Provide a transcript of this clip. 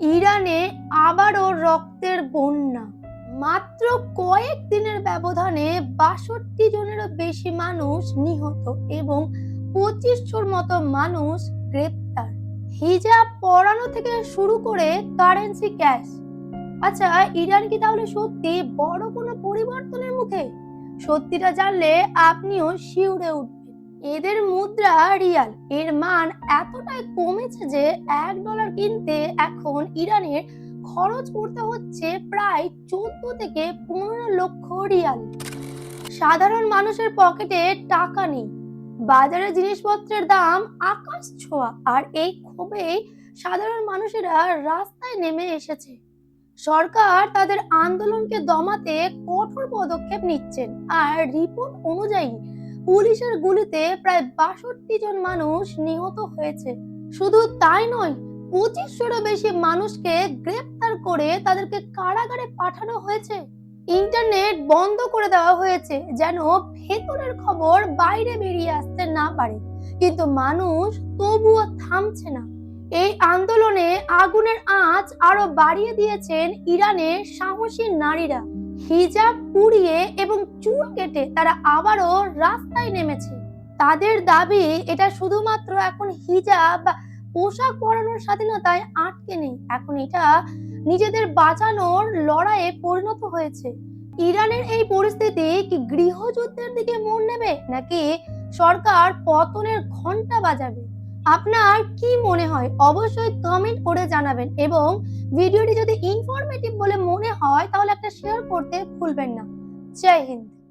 ইরানে আবারও রক্তের বন্যা। মাত্র কয়েক দিনের ব্যবধানে বাষট্টি জনেরও বেশি মানুষ নিহত এবং পঁচিশশোর মতো মানুষ গ্রেপ্তার। হিজাব পরানো থেকে শুরু করে কারেন্সি ক্যাশ। আচ্ছা ইরান কি তাহলে সত্যি বড় কোনো পরিবর্তনের মুখে? সত্যিটা জানলে আপনিও শিউরে উঠবেন। এদের মুদ্রা রিয়াল। এর মান এতটাই কমেছে যে এক ডলার কিনতে এখন ইরানের খরচ করতে হচ্ছে প্রায় চোদ্দ থেকে পনেরো লক্ষ রিয়াল। সাধারণ মানুষের পকেটে টাকা নেই। বাজারে জিনিসপত্রের দাম আকাশ ছোঁয়া, আর এই ক্ষোভে সাধারণ মানুষেরা রাস্তায় নেমে এসেছে। সরকার তাদের আন্দোলনকে দমাতে কঠোর পদক্ষেপ নিচ্ছেন, আর রিপোর্ট অনুযায়ী পুলিশের গুলিতে প্রায় বাষট্টি জন মানুষ নিহত হয়েছে। শুধু তাই নয়, পঁচিশশোরও বেশি মানুষকে গ্রেপ্তার করে তাদেরকে কারাগারে পাঠানো হয়েছে। ইন্টারনেট বন্ধ করে দেওয়া হয়েছে যেন ভেতরের খবর বাইরে বেরিয়ে আসতে না পারে। কিন্তু মানুষ তবুও থামছে না। এই আন্দোলনে আগুনের আঁচ আরও বাড়িয়ে দিয়েছেন ইরানের সাহসী নারীরা। হিজাব পুড়িয়ে এবং চুল কেটে তারা আবারও রাস্তায় নেমেছে। তাদের দাবি, এটা শুধুমাত্র এখন হিজাব বা পোশাক পরানোর স্বাধীনতায় আটকে নেই এখন এটা নিজেদের বাঁচানোর লড়াইয়ে পরিণত হয়েছে। ইরানের এই পরিস্থিতি কি গৃহযুদ্ধের দিকে মন নেবে, নাকি সরকার পতনের ঘণ্টা বাজাবে? আপনার কি মনে হয়? অবশ্যই কমেন্ট করে জানাবেন এবং ভিডিওটি যদি ইনফরমেটিভ বলে মনে হয়, তাহলে শেয়ার করতে ভুলবেন না। জয় হিন্দ।